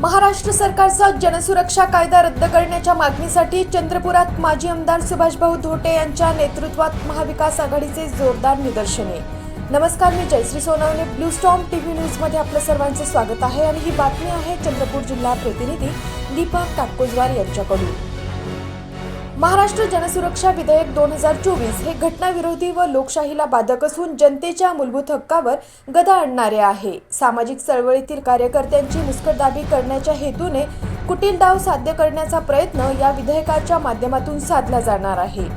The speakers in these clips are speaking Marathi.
महाराष्ट्र सरकारचा जनसुरक्षा कायदा रद्द करण्याच्या मागणीसाठी चंद्रपुरात माजी आमदार सुभाषभाऊ धोटे यांच्या नेतृत्वात महाविकास आघाडीचे जोरदार निदर्शने. नमस्कार मी Jayashree Sonawane. Blue storm TV न्यूजमध्ये आपलं सर्वांचं स्वागत आहे आणि ही बातमी आहे चंद्रपूर जिल्हा प्रतिनिधी दीपक काटकोजवार यांच्याकडून. महाराष्ट्र जनसुरक्षा विधेयक दोन हजार चोवीस हे घटनाविरोधी व लोकशाहीला बाधक असून जनतेच्या मूलभूत हक्कावर गदा आणणारे आहे. सामाजिक चळवळीतील कार्यकर्त्यांची मुस्कटदाबी करण्याच्या हेतूने कुटील डाव साध्य करण्याचा प्रयत्न या विधेयकाच्या माध्यमातून साधला जाणार आहे.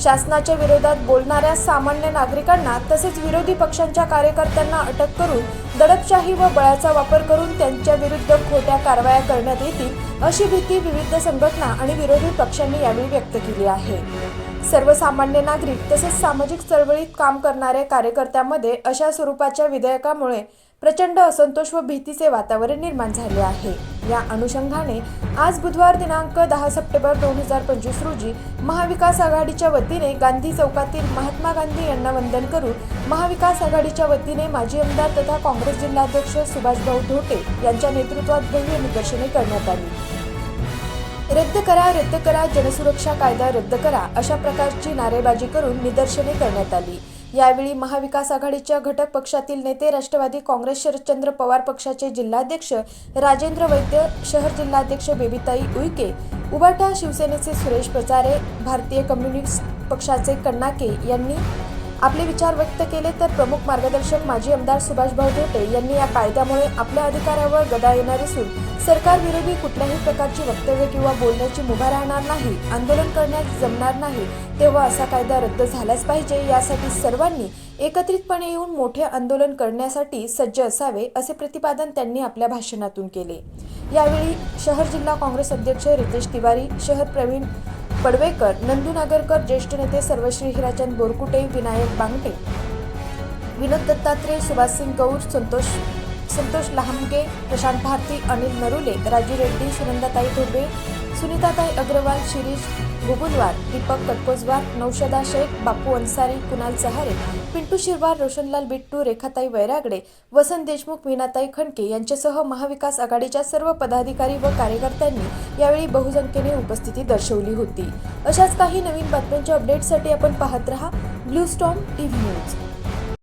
शासनाच्या विरोधात बोलणाऱ्या सामान्य नागरिकांना तसेच विरोधी पक्षांच्या कार्यकर्त्यांना अटक करून दडपशाही व बळाचा वापर करून त्यांच्या विरुद्ध खोट्या कारवाया करण्यात येतील अशी भीती विविध संघटना आणि विरोधी पक्षांनी यावेळी व्यक्त केली आहे. सर्वसामान्य नागरिक तसेच सामाजिक चळवळीत काम करणाऱ्या कार्यकर्त्यांमध्ये अशा स्वरूपाच्या विधेयकामुळे प्रचंड असंतोष व भीतीचे वातावरण निर्माण झाले आहे. या अनुषंगाने आज बुधवार दिनांक दहा सप्टेंबर दोन हजार पंचवीस रोजी महाविकास आघाडीच्या वतीने गांधी चौकातील महात्मा गांधी यांना वंदन करून महाविकास आघाडीच्या वतीने माजी आमदार तथा काँग्रेस जिल्हाध्यक्ष सुभाषभाऊ धोटे यांच्या नेतृत्वात भव्य निदर्शने करण्यात आली. रद्द करा रद्द करा जनसुरक्षा कायदा रद्द करा अशा प्रकारची नारेबाजी करून निदर्शने करण्यात आली. यावेळी महाविकास आघाडीच्या घटक पक्षातील नेते राष्ट्रवादी काँग्रेस शरदचंद्र पवार पक्षाचे जिल्हाध्यक्ष राजेंद्र वैद्य शहर जिल्हाध्यक्ष बेबीताई उईके उबाटा शिवसेनेचे सुरेश प्रचारे भारतीय कम्युनिस्ट पक्षाचे कन्नाके यांनी आपले विचार व्यक्त केले तर प्रमुख मार्गदर्शक माजी आमदार सुभाषभाऊ धोटे यांनी या कायद्यामुळे आपल्या अधिकारावर गदा येणार असून सरकार विरोधी कुठल्याही प्रकारची वक्तव्य किंवा बोलण्याची मुभा राहणार नाही आंदोलन करण्यास जमणार नाही तेव्हा असा कायदा रद्द झालाच पाहिजे यासाठी सर्वांनी एकत्रितपणे येऊन मोठे आंदोलन करण्यासाठी सज्ज असावे असे प्रतिपादन त्यांनी आपल्या भाषणातून केले. यावेळी शहर जिल्हा काँग्रेस अध्यक्ष रितेश तिवारी शहर प्रवीण पडवेकर नंदू नागरकर ज्येष्ठ नेते सर्वश्री हिराचंद बोरकुटे विनायक बांगटे विनोद दत्तात्रय सुभाषसिंग गौर संतोष संतोष लहामगे प्रशांत भारती अनिल नरुले राजू रेड्डी सुनंदाताई धोबे सुनीताताई अग्रवाल शिरीष गुगुलवार दीपक कटकोजवार नौशदा शेख बापू अन्सारी कुणाल सहारे पिंटू शिरवार रोशनलाल बिट्टू रेखाताई वैरागडे वसंत देशमुख मीनाताई खणके यांच्यासह महाविकास आघाडीच्या सर्व पदाधिकारी व कार्यकर्त्यांनी यावेळी बहुसंख्येने उपस्थिती दर्शवली होती. अशाच काही नवीन बातम्यांच्या अपडेटसाठी आपण पाहत रहा ब्लू स्टॉम टीव्ही न्यूज.